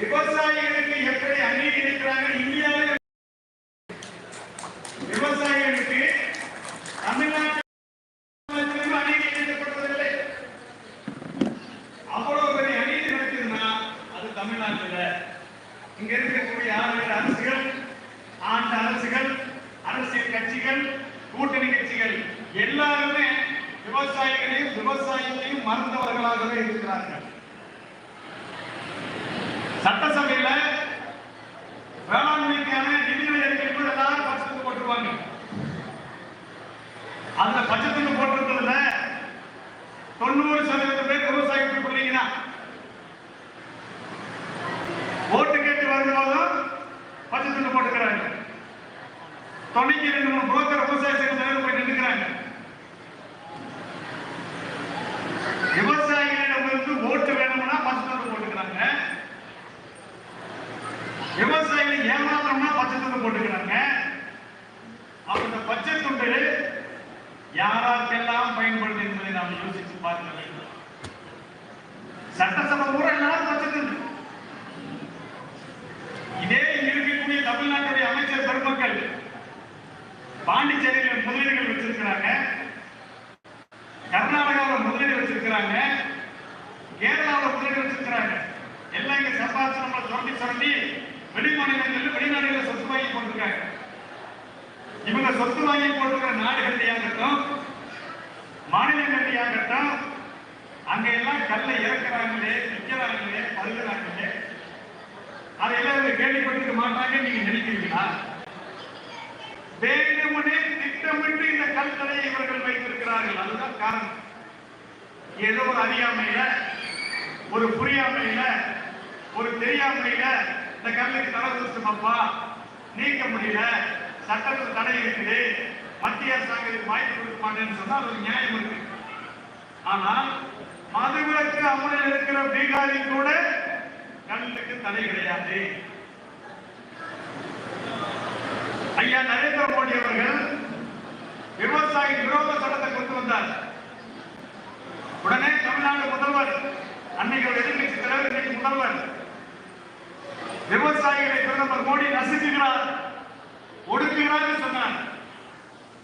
விவசாயிகளுக்கு எப்படி அநீதி இருக்கிறாங்க இந்தியாவில் விவசாயிகளுக்கு தமிழ்நாட்டில் அநீதி இழைக்கப்படுவதில்லை அவ்வளவு பெரிய அநீதி நடக்குதுன்னா அது தமிழ்நாட்டில் இங்க இருக்கக்கூடிய ஆளுநர் அரசுகள் ஆண்ட அரசுகள் அரசியல் கட்சிகள் கூட்டணி கட்சிகள் எல்லாருமே விவசாயிகளையும் விவசாயிகளையும் மறந்தவர்களாகவே இருக்கிறார்கள். சட்டசபையில வேளாண்மைக்கான நிதிநிலை அறிக்கை கூட எல்லாரும் பட்சத்துக்கு போட்டுருவாங்க. அந்த பட்சத்துக்கு போட்டிருக்கிறதுல தொண்ணூறு சதவீதம் பேர் விவசாயிகள் பிள்ளைங்க ஓட்டு கேட்டு வரும்போதும் பட்சத்துக்கு போட்டுக்கிறாங்க. துணைக்கு ரெண்டு மூணு புரோக்கர் விவசாய சங்க தலைவர் போய் நின்றுக்கிறாங்க விவசாயிகளிடமிருந்து ஓட்டு வேணும்னா பட்சத்துக்கு போட்டுக்கிறாங்க விவசாயிகளை ஏமாத்தணும்னா பட்சத்துக்கு போட்டுக்கிறாங்க அந்த பச்சை துண்டு யாராருக்கெல்லாம் பயன்படுது என்பதை நாம் யோசித்து பார்க்க வேண்டும் சட்டசபை பூரா எல்லாரும் பச்சை துண்டு இதே இங்க இருக்கக்கூடிய தமிழ்நாட்டுடைய அமைச்சர் பெருமக்கள் பாண்டிச்சேரியில் முதலீடுகள் வச்சிருக்கிறாங்க. கர்நாடகாவில் முதலீடு வச்சிருக்கிறாங்க. கேரளாவில் முதலீடு வச்சிருக்கிறாங்க. எல்லாம் இங்க சம்பாதிச்சு நம்மளை சுரண்டி சுரண்டி வெளிமாநிலங்களில் வெளிநாடுகளில் சொத்து வாங்கி போட்டிருக்காங்க. இவங்க சொத்து வாங்கி போட்டிருக்கிற நாடுகள்லையாகட்டும் மாநிலங்கள்லையாகட்டும் அங்க எல்லாம் கல்லை இறக்குறாங்களே விற்கிறாங்களே பருகிறாங்களே கேள்விப்பட்டிருக்க மாட்டாங்க நீங்க நினைக்கிறீங்களா? வேண்டுமனே திட்டமிட்டு இந்த கல்கலையை இவர்கள் வைத்திருக்கிறார்கள். அதுதான் காரணம். ஏதோ ஒரு அறியாமையில ஒரு புரியாமையில ஒரு தெரியாமையில இந்த கல்லுக்கு தடை கொடுத்துமப்பா நீக்க முடியல. சட்டத்தில் தடை இருக்குது. மத்திய அரசாங்கம் வாய்ப்பு கொடுக்க மாட்டேன்னு சொன்னா அது ஒரு நியாயம் இருக்கு. ஆனால் மதுவிலக்கு அமுலில் இருக்கிற பீகாரில் கூட கல்லுக்கு தடை கிடையாது. ஐயா நரேந்திர மோடி அவர்கள் விவசாய விரோத சட்டத்தை கொண்டு வந்தார். உடனே தமிழ்நாடு முதல்வர் அன்னைக்கு எதிர்கட்சி தலைவர் இன்னைக்கு முதல்வர். விவசாயிகளை பிரதமர் மோடி நசுக்குகிறார் ஒடுக்குகிறார் சொன்னார்.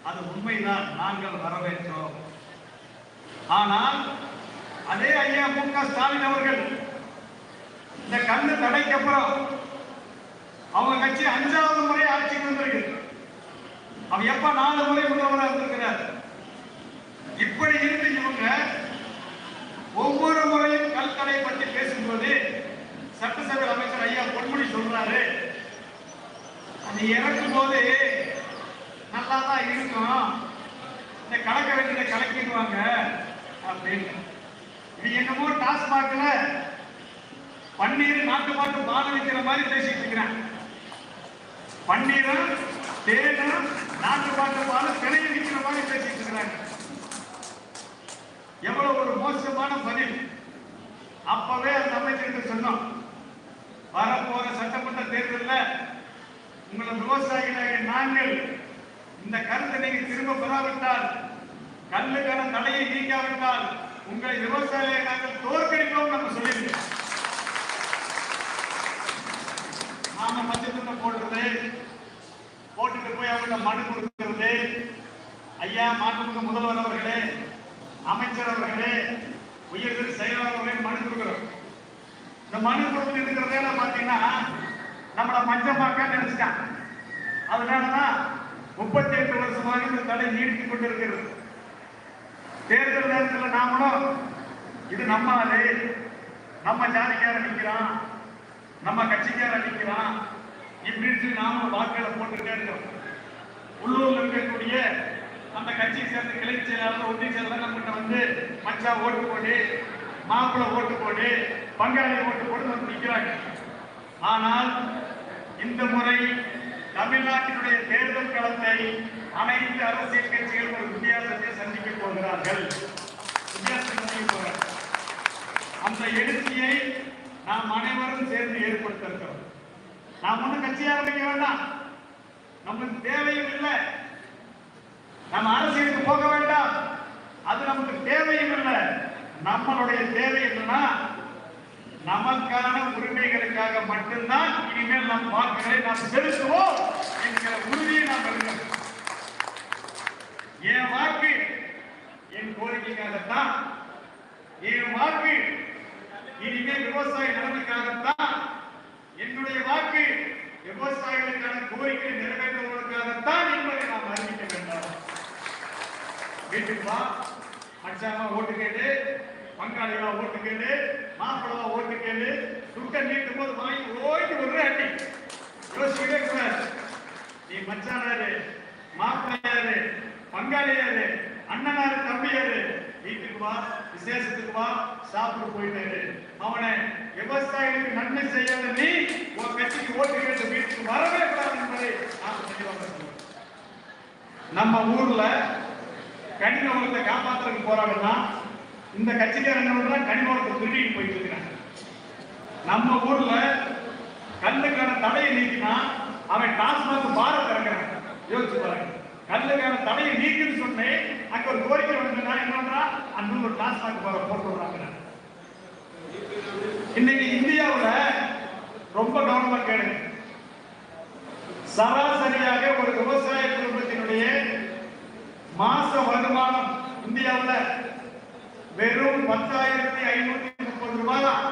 அது உண்மைதான் நாங்கள் வரவேற்றோம். ஆனால் அதே ஐயா மு க ஸ்டாலின் அவர்கள் இந்த கண்ணு தடைக்கு அப்புறம் அவங்க கட்சி அஞ்சாவது முறை ஆட்சிக்கு வந்திருக்கு அவன் எப்ப நாலு முறை முதல்வராக இருந்திருக்கிறார்? இப்படி இருந்து இவங்க ஒவ்வொரு முறையும் கல்கலை பற்றி பேசும்போது சட்டசபை அமைச்சர் ஐயா பொன்முடி சொல்றாரு அது இறக்கும் போது நல்லா தான் இருக்கும். இந்த கலக்க வேண்டியதை கலக்கிடுவாங்க அப்படின்னு. இது என்னமோ டாஸ்மாக்ல பன்னீர் நாட்டு மாட்டு பால் வைக்கிற மாதிரி பேசிட்டு இருக்கிறேன் பன்னீரும் தேனும் நாட்டு பாட்டு பால் கிளைய நிற்கிற மாதிரி பேசிட்டு இருக்கிறாங்க. எவ்வளவு ஒரு மோசமான பதில். அப்பவே அந்த அமைச்சருக்கு சொன்னோம். வரப்போற சட்டமன்ற தேர்தலில் உங்களை விவசாயிகளாக நாங்கள் இந்த கருத்தை நீங்க திரும்ப பெறாவிட்டால் கல்லுக்கான தலையை நீக்காவிட்டால் உங்களை விவசாயிகளை நாங்கள் தோற்கடிப்போம் நம்ம சொல்லியிருக்கோம் நாம பட்சத்துல போடுறது போட்டுட்டு போய் அவங்கள்ட்ட மனு கொடுக்கிறது. ஐயா மாண்புமிகு முதல்வர் அவர்களே அமைச்சர் அவர்களே உயர்திரு செயலாளர் அவர்களே மனு கொடுக்கிறோம். இந்த மனு கொடுத்து இருக்கிறதே பாத்தீங்கன்னா நம்மள மஞ்சமாக்க நினைச்சிட்டான். அதனாலதான் முப்பத்தி எட்டு வருஷமாக இந்த தடை நீடித்து கொண்டிருக்கிறது. தேர்தல் நேரத்தில் நாமளும் இது நம்ம ஆளு நம்ம ஜாதிக்காரன் நிற்கிறான் நம்ம கட்சிக்கார நிக்கிறான் இப்படின்னு சொல்லி நாமளும் வாக்குகளை போட்டுக்கிட்டே இருக்கிறோம் உள்ளூர்ல இருக்கக்கூடிய அந்த கட்சியை சேர்ந்த கிளை செயலாளர் ஒன்றிய செயலாளர் நம்மகிட்ட வந்து மச்சா ஓட்டு போடு மாப்பிள்ளை ஓட்டு போடு பங்காளி ஓட்டு போடு வந்து நிற்கிறாங்க ஆனால் இந்த முறை தமிழ்நாட்டினுடைய தேர்தல் களத்தை அனைத்து அரசியல் கட்சிகள் ஒரு வித்தியாசத்தை சந்திக்க போகிறார்கள். வித்தியாசத்தை சந்திக்க அந்த எழுச்சியை நாம் அனைவரும் சேர்ந்து ஏற்படுத்த இருக்கிறோம் நாம் ஒன்றும் கட்சி ஆரம்பிக்க வேண்டாம். நமக்கு தேவையும் இல்லை. நம்ம அரசியலுக்கு போக வேண்டாம். அது நமக்கு தேவையும் இல்லை. நம்மளுடைய தேவை என்னன்னா நமக்கான உரிமைகளுக்காக மட்டும்தான் இனிமேல் நம் வாக்குகளை நாம் செலுத்துவோம் என்கிற உறுதியை நாம் பெறுகிறோம். என் வாக்கு என் கோரிக்கைக்காகத்தான் என் வாக்கு இனிமேல் விவசாய நலனுக்காகத்தான் என்னுடைய வாக்கு விவசாயிகளுக்கான கோரிக்கை நிறைவேற்றுவதற்காகத்தான் என்பதை நாம் அறிவிக்க வேண்டும். வீட்டுக்கு மச்சாமா ஓட்டு கேளு. பங்காளிகளா ஓட்டு கேளு. மாப்பிளவா ஓட்டு கேளு. துக்கம் நீட்டும் போது வாங்கி ஓய்ந்து ஒரு அடி யோசிக்கவே கூடாது. நீ மச்சானாரு மாப்பிள்ளையாரு பங்காளியாரு அண்ணனாரு தம்பியாரு வீட்டுக்கு வா. விசேஷத்துக்கு வா. சாப்பிட்டு போயிட்டாரு விவசாயிகளுக்கு நன்மை செய்யாத நீ உன் கட்சிக்கு ஓட்டு கேட்டு வீட்டுக்கு வரவே கூடாது என்பதை நாம் தெளிவாக நம்ம ஊர்ல கனிம உலகத்தை காப்பாற்றுறதுக்கு போறாங்கன்னா இந்த கட்சிக்காரங்க எல்லாம் கனிம உலகத்தை திருடிட்டு போயிட்டு இருக்கிறாங்க நம்ம ஊர்ல கல்லுக்கான தடையை நீக்கினா அவன் டாஸ்மாக் பார திறக்கிறான். யோசிச்சு பாருங்க. கல்லுக்கான தடையை நீக்குன்னு சொன்னேன் அங்க ஒரு கோரிக்கை வந்ததுன்னா என்ன பண்றான் ஒரு டாஸ்மாக் பார போட்டு விடுறாங்க இன்னைக்கு இந்தியாவுல ரொம்ப கவனமா கேளுங்க சராசரியாக ஒரு விவசாய குடும்பத்தினுடைய மாச வருமானம் இந்தியாவில் வெறும் பத்தாயிரத்தி ஐநூத்தி முப்பது ரூபாய் தான்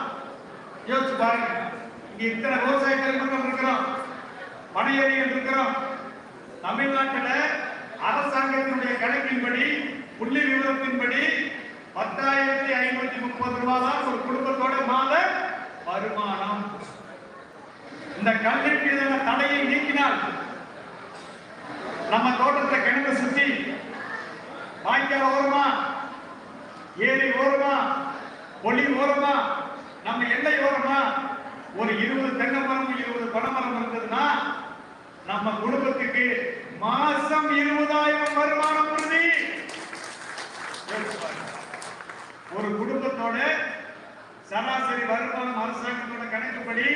யோசிச்சு பாருங்க. இங்க இத்தனை விவசாய பெருமக்கள் இருக்கிறோம். பணியறிகள் இருக்கிறோம். தமிழ்நாட்டில் அரசாங்கத்தினுடைய கணக்கின்படி புள்ளி விவரத்தின்படி பத்தாயிரத்தி ஐநூத்தி முப்பது ரூபாய் தான் ஒரு குடும்பத்தோட மாத வருமானம். இந்த கல்விக்கு எதிரான தடையை நீக்கினால் நம்ம தோட்டத்தை கிணறு சுற்றி வாய்க்கால் ஓரமா ஏரி ஓரமா ஒளி ஓரமா நம்ம எல்லை ஓரமா ஒரு இருபது தென்னை மரம் இருபது பனைமரம் இருந்ததுன்னா நம்ம குடும்பத்துக்கு மாசம் இருபதாயிரம் வருமானம் உறுதி. ஒரு குடும்பத்தோட சராசரி வருமானம் அரசாங்கத்தோட கணக்குப்படி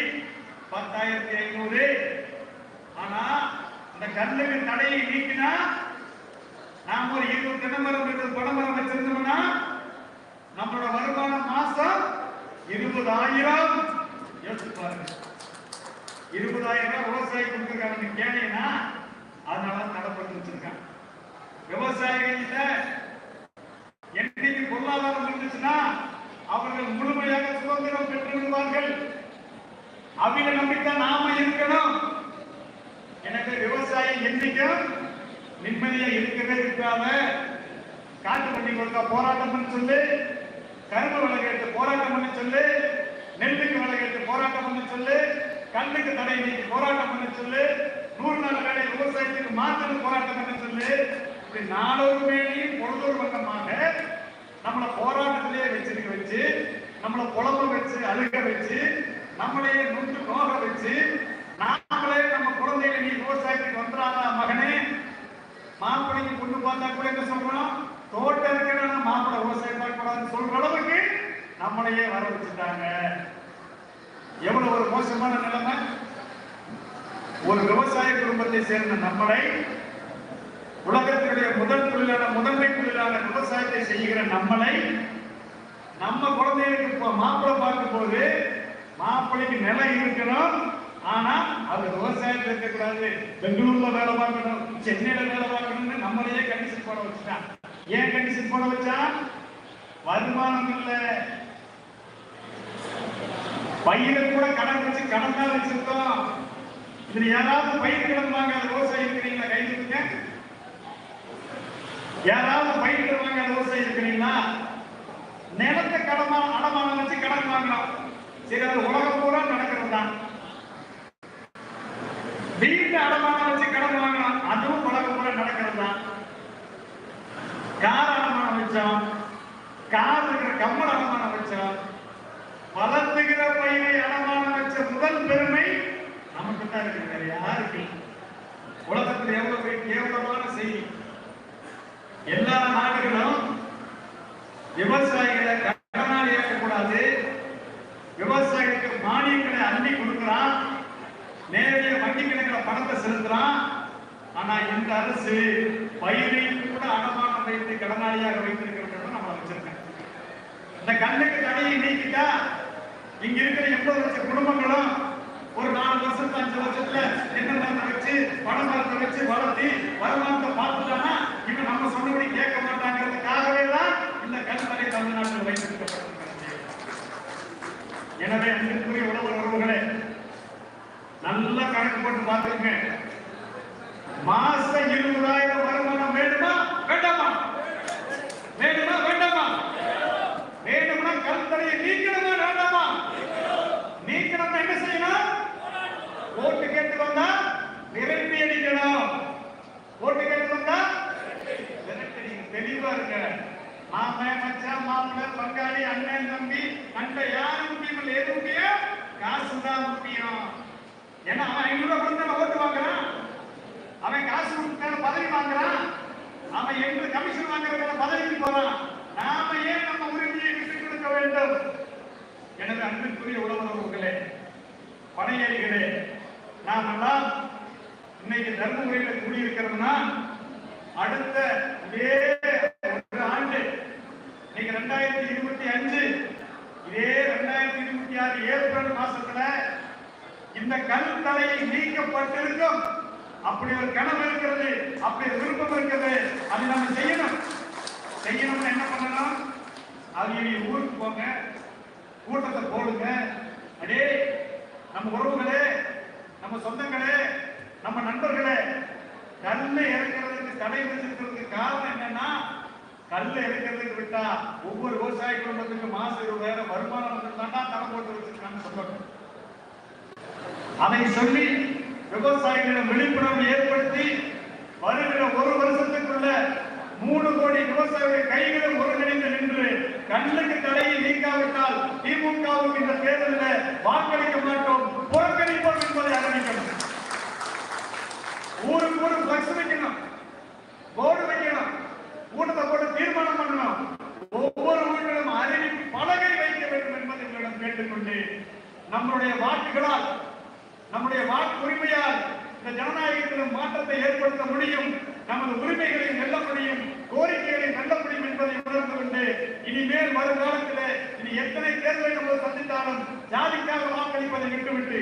பத்தாயிரத்தி ஐநூறு. ஆனா இந்த கல்லுக்கு தடையை நீக்கினா நாம் ஒரு இருபது தென்னமரம் இருபது பணமரம் வச்சிருந்தோம்னா நம்மளோட வருமானம் மாசம் இருபதாயிரம். யோசிச்சு பாருங்க. இருபதாயிரம் ரூபாய் விவசாயி கொடுத்துருக்காங்க கேட்டீங்கன்னா அதனால தடைப்பட்டு வச்சிருக்காங்க. விவசாயிகள்ல என்னைக்கு பொருளாதாரம் இருந்துச்சுன்னா அவர்கள் முழுமையாக சுதந்திரம் பெற்று விடுவார்கள். அவங்க நம்பித்தான் நாம இருக்கணும். எனக்கு விவசாயி என்னைக்கும் நிம்மதியா இருக்கவே இருக்காம காட்டு பண்ணி கொடுத்தா போராட்டம் பண்ண சொல்லு கரும்பு விலை போராட்டம் பண்ண சொல்லு நெல்லுக்கு விலை போராட்டம் பண்ண சொல்லு கண்ணுக்கு தடை நீக்கி போராட்டம் பண்ண சொல்லு நூறு நாள் வேலை விவசாயத்துக்கு மாத்திரம் போராட்டம் பண்ண சொல்லு. இப்படி நாலொரு வேலையும் பொழுதொரு பக்கமாக நம்மளை போராட்டத்திலேயே வச்சிருக்க வச்சு நம்மளை புலம்ப வச்சு அழுக வச்சு நம்மளையே நுண்டு நோக வச்சு நாமளே நம்ம குழந்தைகளை நீ விவசாயத்துக்கு வந்துடாதா மகனே? மாப்பிள்ளைக்கு கொண்டு பார்த்தா கூட என்ன சொல்றோம்? தோட்டம் இருக்கிற மாப்பிள்ளை விவசாயம் பார்க்கக்கூடாதுன்னு சொல்ற அளவுக்கு நம்மளையே வர வச்சுட்டாங்க. எவ்வளவு ஒரு மோசமான நிலைமை? ஒரு விவசாய குடும்பத்தை சேர்ந்த நம்மளை உலகத்தினுடைய முதல் தொழிலான முதன்மை தொழிலான விவசாயத்தை செய்கிற நம்மளை நம்ம குழந்தைகளுக்கு இப்போ மாப்பிள்ளை பார்க்கும் போது மாப்பிள்ளைக்கு நிலம் இருக்கணும். ஆனா அது விவசாயத்தில் இருக்கக்கூடாது. பெங்களூர்ல வேலை பார்க்கணும். சென்னையில வேலை பார்க்கணும்னு நம்மளையே கண்டிஷன் போட வச்சுட்டான் ஏன் கண்டிஷன் போட வச்சா? வருமானம் இல்ல பயிரை கூட கடன் வச்சு கடன் தான் வச்சிருக்கோம். இதுல யாராவது பயிர் கடன் வாங்காத விவசாயி இருக்கிறீங்களா? கை கொடுங்க. யாராவது பயிர் கடன் வாங்காத விவசாயி இருக்கிறீங்களா? நிலத்தை கடமா அடமானம் வச்சு கடன் வாங்கலாம் சரி அது உலகம் பூரா நடக்கிறது தான். வீட்டு அடமானம் வச்சு கடன் வாங்கலாம் அதுவும் உலகம் பூரா நடக்கிறது தான். கார் அடமானம் வச்சோம் கார் இருக்கிற கம்மல் அடமானம் வச்சோம் வளர்த்துகிற பயிரை அடமானம் வச்ச முதல் பெருமை நமக்கு தான் இருக்கு. வேற யாருக்கு உலகத்தில் எவ்வளவு பெரிய கேவலமான செய்தி. எல்லா நாடுகளும் விவசாயிகளை கடனாளி ஏற்கக்கூடாது விவசாயிகளுக்கு மானியங்களை அள்ளி கொடுக்கிறான். நேரடிய வங்கி கணக்கில் பணத்தை செலுத்துறான். ஆனா இந்த அரசு பயிரை கூட அடமானம் வைத்து கடனாளியாக வைத்திருக்கிறது நம்ம வச்சிருக்கேன் இந்த கண்ணுக்கு தடையை நீக்கிட்டா இங்க இருக்கிற எண்பது லட்சம் குடும்பங்களும் ஒரு நாலு வருஷத்துல அஞ்சு வருஷத்துல தென்னமரத்தை வச்சு பனைமரத்தை வச்சு வளர்த்தி வருமானத்தை பார்த்துட்டானா இவன் நம்ம சொன்னபடி கேட்க மாட்டாங்க தான் இந்த கல்வரை தமிழ்நாட்டில் வைத்திருக்கப்பட்டிருக்கிறது எனவே அன்பிற்குரிய உழவர் உறவுகளே கணக்கு போட்டு பார்த்துருங்க மாசம் இருபதாயிரம் வருமானம் வேண்டுமா? வேண்டாமா? வேண்டுமா? வேண்டாமா? வேணும்னா கல்தடையை நீக்கணுமா? வேண்டாமா? நீக்கணும்னா என்ன செய்யணும்? ஓட்டு கேட்டு வந்தா விரட்டி அடிக்கணும். ஓட்டு கேட்டு வந்தா தெளிவா இருக்க மாமன் மச்சான் மாப்பிள்ளை பங்காளி அண்ணன் தம்பி கண்ட யாரும் முக்கியம் இல்லை எது முக்கியம் காசு தான் முக்கியம் ஏன்னா அவன் ஐநூறு ரூபாய் கொடுத்தா ஓட்டு வாங்குறான் அவன் காசு கொடுத்தான பதவி வாங்குறான் அவன் எங்களுக்கு கமிஷன் பதவிக்கு போறான் நாம ஏன் நம்ம உரிமையை விட்டுக் கொடுக்க வேண்டும்? எனது அன்பிற்குரிய உறவுகளே படையேறிகளே நாம் எல்லாம் இன்னைக்கு தர்மபுரியில கூடியிருக்கிறோம்னா அடுத்த இதே ஒரு ஆண்டு இன்னைக்கு ரெண்டாயிரத்தி இருபத்தி அஞ்சு இதே ரெண்டாயிரத்தி இருபத்தி ஆறு ஏப்ரல் மாசத்துல இந்த கல் தலையை நீக்கப்பட்டிருக்கும். அப்படி ஒரு கனவு இருக்கிறது அப்படி ஒரு விருப்பம் இருக்கிறது. அது நம்ம செய்யணும். செய்யணும்னு என்ன பண்ணணும் அவங்க ஊருக்கு போங்க. கூட்டத்தை போடுங்க. அடே நம்ம உறவுகளே நம்ம சொந்தங்களே நம்ம நண்பர்களே கல்ல இறக்கிறதுக்கு தடை வச்சிருக்கிறதுக்கு காரணம் என்னன்னா கல்ல இறக்கிறதுக்கு விட்டா ஒவ்வொரு விவசாய குடும்பத்துக்கு மாசம் இருபதாயிரம் வருமானம் வந்துருந்தாண்டா தடை போட்டு வச்சிருக்காங்க சொல்லணும் அதை சொல்லி விவசாயிகளிடம் விழிப்புணர்வு ஏற்படுத்தி வருகிற ஒரு வருஷத்துக்குள்ள மூணு கோடி விவசாயிகள் கைகளும் ஒருங்கிணைந்து நின்று கண்ணுக்கு தடையை நீக்காவிட்டால் திமுகவுக்கு இந்த தேர்தலில் வாக்களிக்க மாட்டோம். புறக்கணிப்போம் என்பதை அறிவிக்கணும். ஊருக்கு ஊரு பஸ் வைக்கணும். போர்டு வைக்கணும். கூட்டத்தை போட்டு தீர்மானம் பண்ணணும். ஒவ்வொரு வீட்டிலும் அறிவிப்பு பலகை வைக்க வேண்டும் என்பதை உங்களிடம் கேட்டுக்கொண்டு நம்முடைய வாக்குகளால் நம்முடைய வாக்கு உரிமையால் இந்த ஜனநாயகத்திலும் மாற்றத்தை ஏற்படுத்த முடியும். நமது உரிமைகளை வெல்ல முடியும் கோரிக்கைகளை வெல்ல முடியும் என்பதை உணர்ந்து கொண்டு இனிமேல் வருங்காலத்தில் இனி எத்தனை தேர்தலை நம்ம சந்தித்தாலும் ஜாதிக்காக வாக்களிப்பதை விட்டுவிட்டு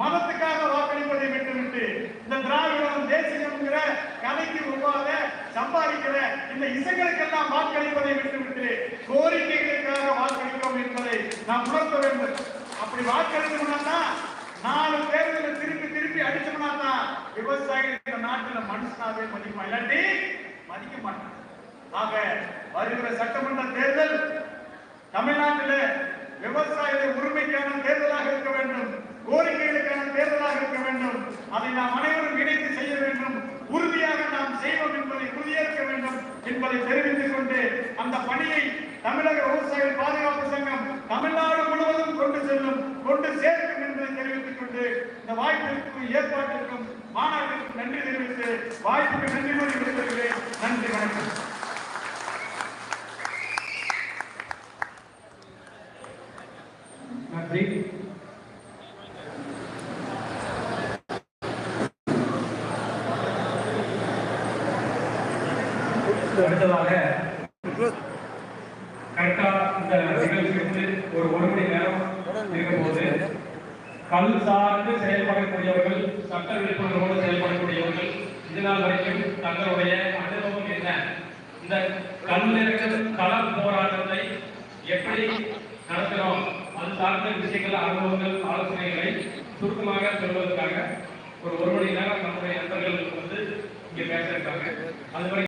மதத்துக்காக வாக்களிப்பதை விட்டுவிட்டு இந்த திராவிடம் தேசியம்ங்கிற கலைக்கு உருவாக சம்பாதிக்கிற இந்த இசைகளுக்கெல்லாம் வாக்களிப்பதை விட்டுவிட்டு கோரிக்கைகளுக்காக வாக்களிப்போம் என்பதை நாம் உணர்த்த வேண்டும். அப்படி வாக்களிக்கணும்னா நாலு தேர்தலை திருப்பி திருப்பி அடிச்சோம்னா தான் விவசாயிகள் இந்த நாட்டில் மனுஷனாவே மதிப்பான் இல்லாட்டி மதிக்க மாட்டான் ஆக வருகிற சட்டமன்ற தேர்தல் தமிழ்நாட்டில் விவசாயிகளை உரிமைக்கான தேர்தலாக இருக்க வேண்டும். கோரிக்கைகளுக்கான தேர்தலாக இருக்க வேண்டும். அதை நாம் அனைவரும் இணைந்து செய்ய வேண்டும். உறுதியாக நாம் செய்வோம் என்பதை உறுதியேற்க வேண்டும் என்பதை தெரிவித்துக் கொண்டு அந்த பணியை தமிழக விவசாயிகள் பாதுகாப்பு சங்கம் தமிழ்நாடு முழுவதும் கொண்டு செல்லும் கொண்டு சேர்க்கும் என்பதை தெரிவித்துக் கொண்டு இந்த வாய்ப்பிற்கும் ஏற்பாட்டிற்கும் மாநாட்டிற்கும் நன்றி தெரிவித்து வாய்ப்புக்கு நன்றி கூறி விடுத்திருக்கிறேன் நன்றி வணக்கம் நன்றி அடுத்ததாக கரெக்டா இந்த நிகழ்ச்சி வந்து ஒரு ஒரு மணி நேரம் இருக்கும்போது கல் சார்ந்து செயல்படக்கூடியவர்கள் சட்ட விழிப்புணர்வோடு செயல்படக்கூடியவர்கள் இதனால் வரைக்கும் தங்களுடைய அனுபவம் என்ன? இந்த கல்லிறக்கல் களம் போராட்டத்தை எப்படி நடத்துகிறோம் அது சார்ந்த விஷயங்கள் அனுபவங்கள் ஆலோசனைகளை சுருக்கமாக சொல்வதற்காக ஒரு ஒரு மணி நேரம் நம்முடைய நண்பர்கள் வந்து இங்கே பேச இருக்காங்க. அதுவரை